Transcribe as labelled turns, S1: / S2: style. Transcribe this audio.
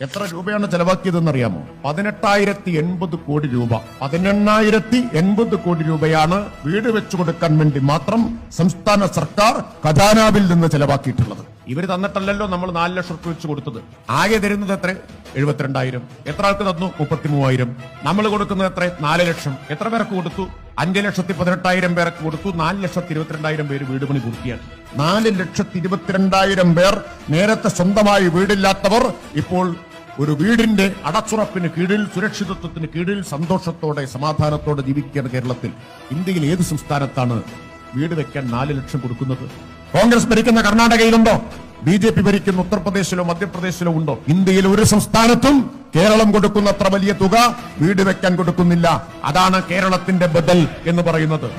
S1: എത്ര രൂപയാണ് ചെലവാക്കിയതെന്ന് അറിയാമോ പതിനെട്ടായിരത്തി എൺപത് കോടി രൂപ. പതിനെണ്ണായിരത്തി എൺപത് കോടി രൂപയാണ് വീട് വെച്ചു കൊടുക്കാൻ വേണ്ടി മാത്രം സംസ്ഥാന സർക്കാർ ഖജാനാവിൽ നിന്ന് ചെലവാക്കിയിട്ടുള്ളത്. ഇവർ തന്നിട്ടല്ലല്ലോ നമ്മൾ നാല് ലക്ഷം റുപ്യ വെച്ച് കൊടുത്തത്. ആകെ തരുന്നത് എത്ര? എഴുപത്തിരണ്ടായിരം. എത്ര ആൾക്ക് തന്നു? മുപ്പത്തി മൂവായിരം നമ്മൾ കൊടുക്കുന്നത് എത്ര? നാല് ലക്ഷം. എത്ര പേർക്ക് കൊടുത്തു? അഞ്ച് ലക്ഷത്തി പതിനെട്ടായിരം പേർക്ക് കൊടുത്തു. നാല് ലക്ഷത്തി ഇരുപത്തിരണ്ടായിരം പേര് വീട് പണി പൂർത്തിയാക്കി. നാല് ലക്ഷത്തി ഇരുപത്തിരണ്ടായിരം പേർ നേരത്തെ സ്വന്തമായി വീടില്ലാത്തവർ ഇപ്പോൾ ഒരു വീടിന്റെ അടച്ചുറപ്പിന് കീഴിൽ സുരക്ഷിതത്വത്തിന് കീഴിൽ സന്തോഷത്തോടെ സമാധാനത്തോടെ ജീവിക്കുകയാണ് കേരളത്തിൽ. ഇന്ത്യയിൽ ഏത് സംസ്ഥാനത്താണ് വീട് വെക്കാൻ നാല് ലക്ഷം കൊടുക്കുന്നത്? കോൺഗ്രസ് ഭരിക്കുന്ന കർണാടകയിലുണ്ടോ? ബി ജെ പി ഭരിക്കുന്ന ഉത്തർപ്രദേശിലോ മധ്യപ്രദേശിലോ ഉണ്ടോ? ഇന്ത്യയിൽ ഒരു സംസ്ഥാനത്തും കേരളം കൊടുക്കുന്ന അത്ര വലിയ തുക വീട് വെക്കാൻ കൊടുക്കുന്നില്ല. അതാണ് കേരളത്തിന്റെ ബദൽ എന്ന് പറയുന്നത്.